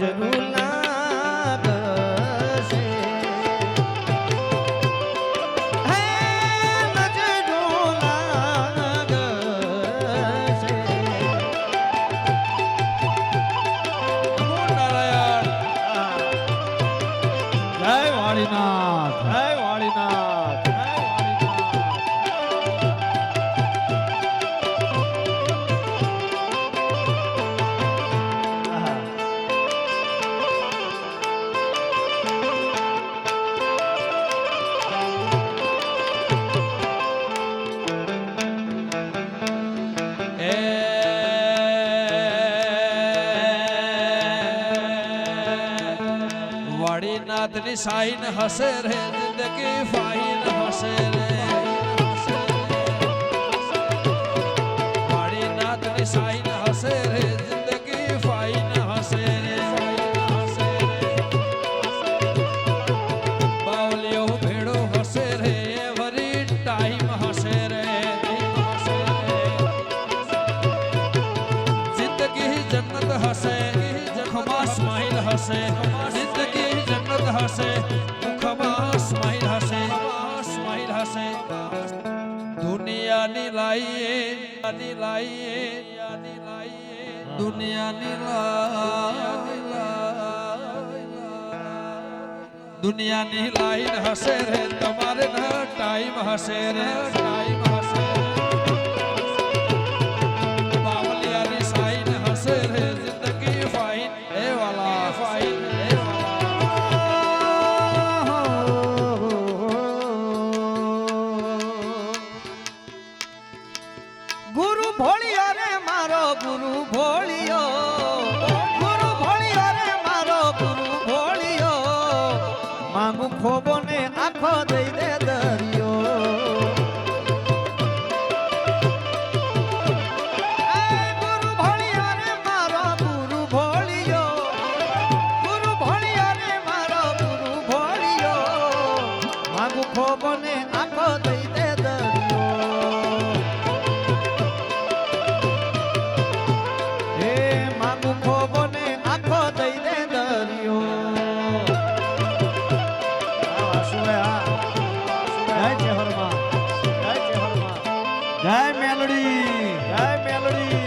जरूर યાદની સાઈન હશે રે જિંદગી ફાઈન હશે રે দুনিয়া দুনিয়া নিলাইন হাসে রে তোমার না টাইম হাসে রে টাইম મૂકો બને આખો દઈ દે દરિયો જય મેલડી. જય મેલડી.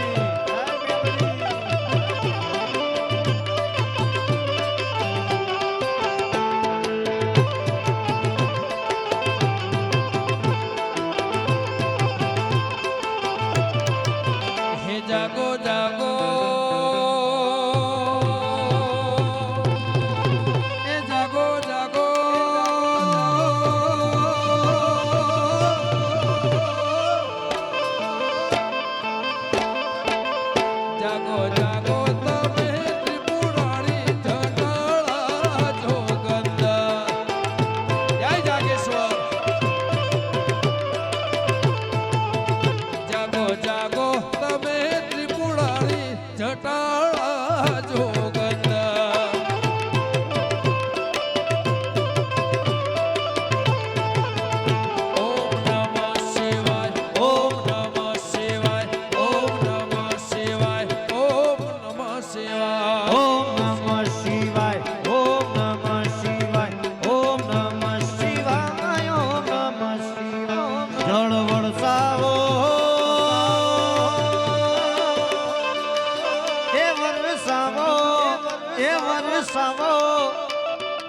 જાગો જા.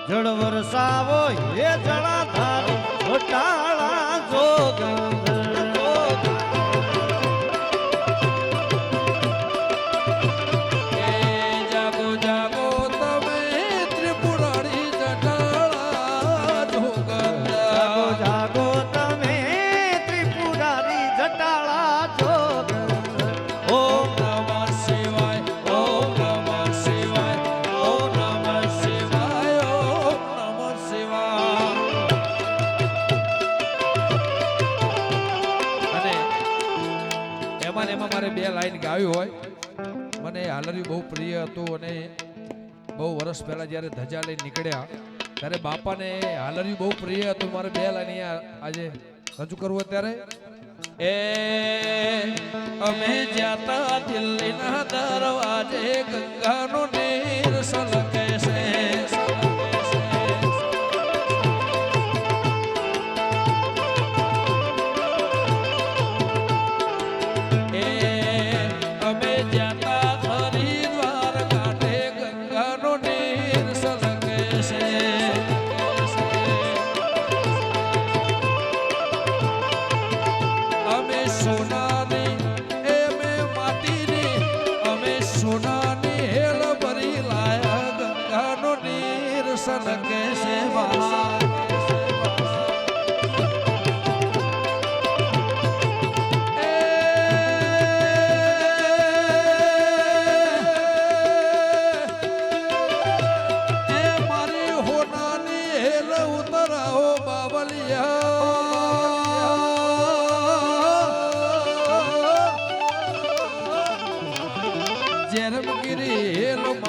જળ વરસાવો હે જળાધારી ઘટાળા જોગ. ગાવી હોય. મને હાલરી બહુ પ્રિય હતું અને બહુ વર્ષ પહેલા જ્યારે ધજા લઈ નીકળ્યા, ત્યારે બાપાને હાલરી બહુ પ્રિય હતું. મારે બે લાઈન આજે રજૂ કરવું ત્યારે એ અમે જાતા દિલ્હીના દરવાજે ગંગાનો નીર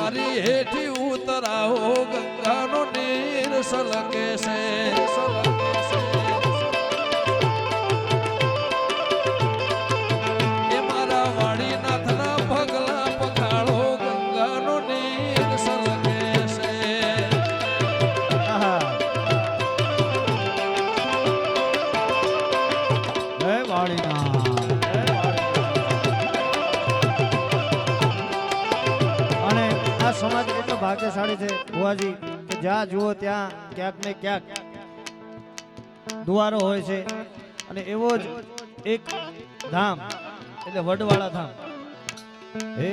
મારી હેઠી ઉતરાવો ગંગાનો નીર સલકે છે. સલકે ભાગ્યશાળી છે, ભુવાજી, કે જ્યાં જુઓ ત્યાં ક્યાંક ને ક્યાંક દુવારો હોય છે. અને એવો જ એક ધામ, એટલે વડવાળા ધામ. હે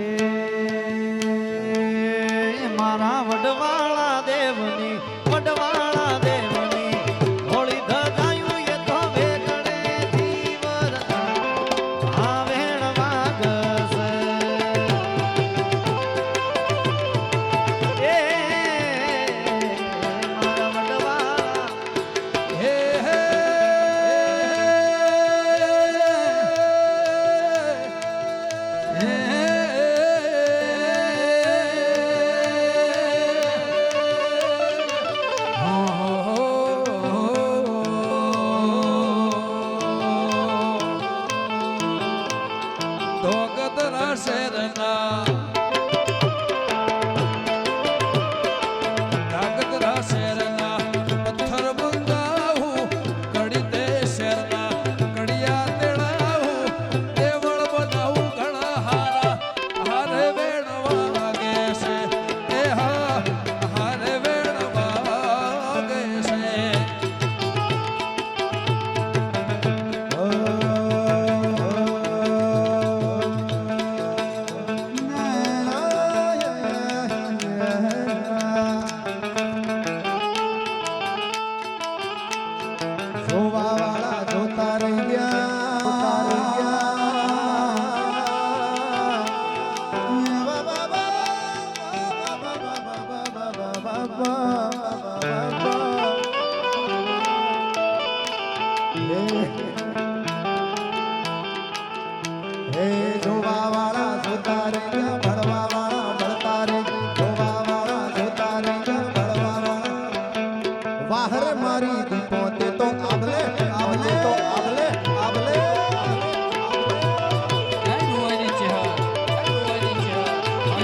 મારા વડવાળા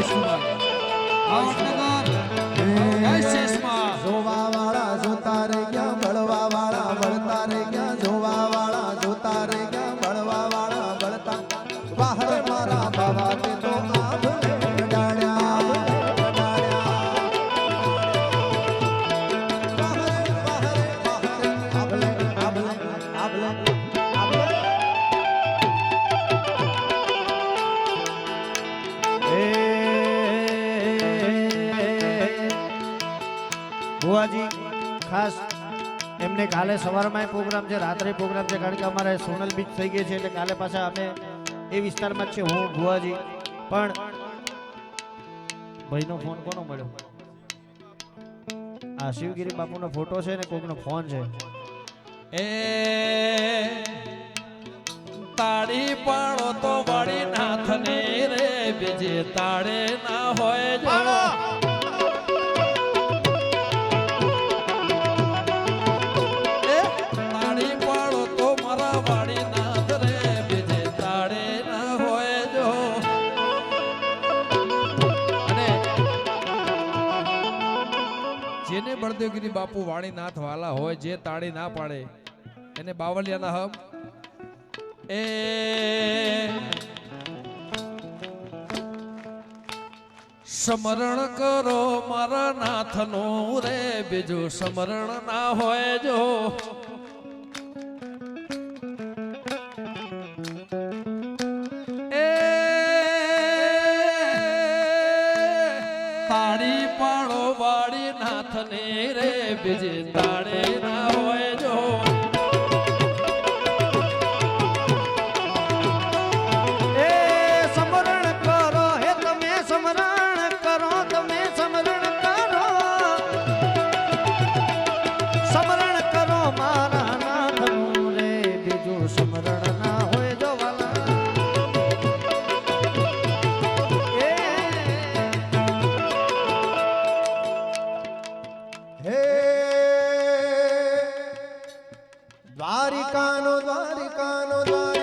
જોવા ભુવાજી ખાસ એમને કાલે સવારમાં પ્રોગ્રામ છે રાત્રે પ્રોગ્રામ છે કારણ કે અમારે સોનલ બીચ થઈ ગઈ છે એટલે કાલે પાછા અમે એ વિસ્તારમાં જ છે હું ભુવાજી. પણ ભાઈનો ફોન કોનો મળ્યો? આ શિવગીરી બાપુનો ફોટો છે ને કોઈકનો ફોન છે. એ તાળી પાડો તો વળી નાથને રે બીજે તાળે ના હોય જો. ગણદેવ કીધી બાપુ વાણીનાથ વાલા હોય જે તાળી ના પાડે. એને બાવલિયાના હમ. એ સ્મરણ કરો મારા નાથનું રે, બીજું સ્મરણ ના હોય જો. તાણે રે બીજી તાણે દ્વારિકાનો દ્વાર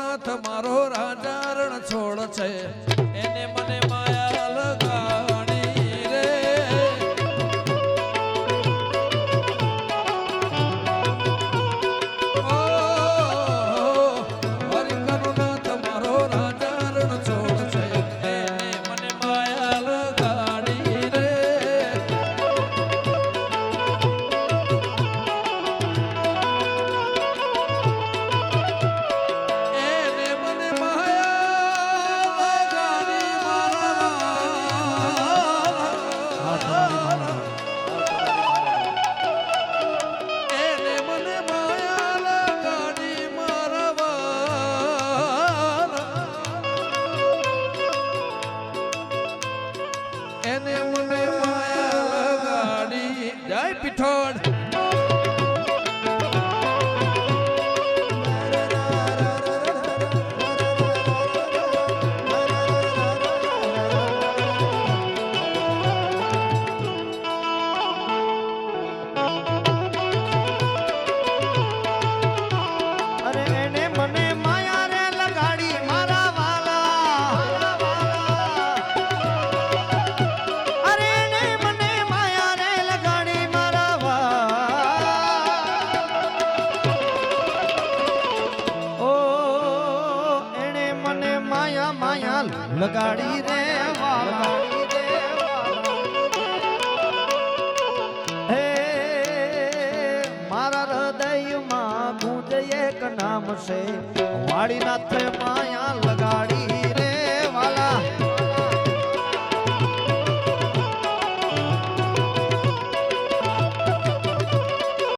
નાથ મારો રાજા રણ છોડ છે. એને મને માયા લગાણ લગાડી રે વાલા. હે મારા હૃદયમાં ગુંજ એક નામ છે. વાળીનાથ પાયા લગાડી